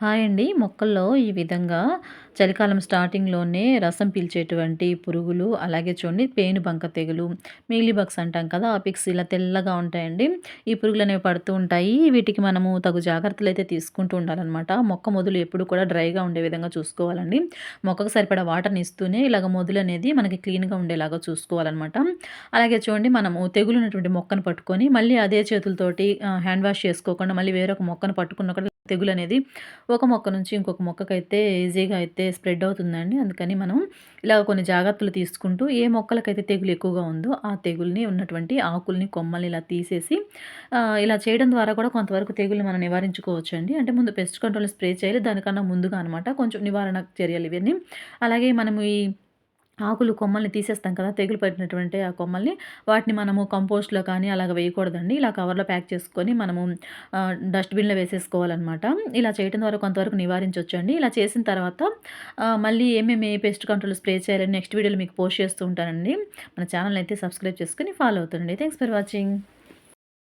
Hi అండి. మొక్కల్లో ఈ విధంగా చలికాలం స్టార్టింగ్‌లోనే రసం పీల్చేటువంటి పురుగులు, అలాగే చూడండి పేను బంక తెగులు, మీలీ బగ్స్ అంటాం కదా! ఆ పిక్స్ ఇలా తెల్లగా ఉంటాయండి. ఈ పురుగులనేవి పడుతూ ఉంటాయి. వీటికి మనము తగు జాగ్రత్తలు అయితే తీసుకుంటూ ఉండాలన్నమాట మొక్క మొదలు ఎప్పుడు కూడా డ్రైగా ఉండే విధంగా చూసుకోవాలండి. మొక్కకు సరిపడా వాటర్‌ని ఇస్తూనే ఇలాగ మొదలు అనేది మనకి క్లీన్‌గా ఉండేలాగా చూసుకోవాలనమాట. అలాగే చూడండి మనము తెగులు ఉన్నటువంటి మొక్కను పట్టుకొని మళ్ళీ అదే చేతులతోటి హ్యాండ్ వాష్ చేసుకోకుండా మళ్ళీ వేరొక మొక్కను పట్టుకున్న తెగులు అనేది ఒక మొక్క నుంచి ఇంకొక మొక్కకైతే ఈజీగా అయితే స్ప్రెడ్ అవుతుందండి. అందుకని మనం ఇలా కొన్ని జాగ్రత్తలు తీసుకుంటూ ఏ మొక్కలకైతే తెగులు ఎక్కువగా ఉందో ఆ తెగుల్ని ఉన్నటువంటి ఆకుల్ని, కొమ్మల్ని ఇలా తీసేసి ఇలా చేయడం ద్వారా కూడా కొంతవరకు తెగులు మనం నివారించుకోవచ్చండి. అంటే ముందు పెస్ట్ కంట్రోల్ స్ప్రే చేయాలి. దానికన్నా ముందుగా అనమాట. కొంచెం నివారణ చర్యలు ఇవన్నీ. అలాగే మనము ఈ ఆకులు, కొమ్మల్ని తీసేస్తాం కదా! తెగులు పట్టినటువంటి ఆ కొమ్మల్ని, వాటిని మనము కంపోస్ట్‌లో కానీ అలాగ వేయకూడదండి. ఇలా కవర్‌లో ప్యాక్ చేసుకొని మనము డస్ట్‌బిన్‌లో వేసేసుకోవాలనమాట. ఇలా చేయటం ద్వారా కొంతవరకు నివారించవచ్చు అండి ఇలా చేసిన తర్వాత మళ్ళీ ఏమేమి పెస్ట్ కంట్రోల్ స్ప్రే చేయాలని నెక్స్ట్ వీడియోలో మీకు పోస్ట్ చేస్తూ ఉంటానండి. మన ఛానల్ అయితే సబ్స్క్రైబ్ చేసుకొని ఫాలో అవుతుండండి. Thanks for watching.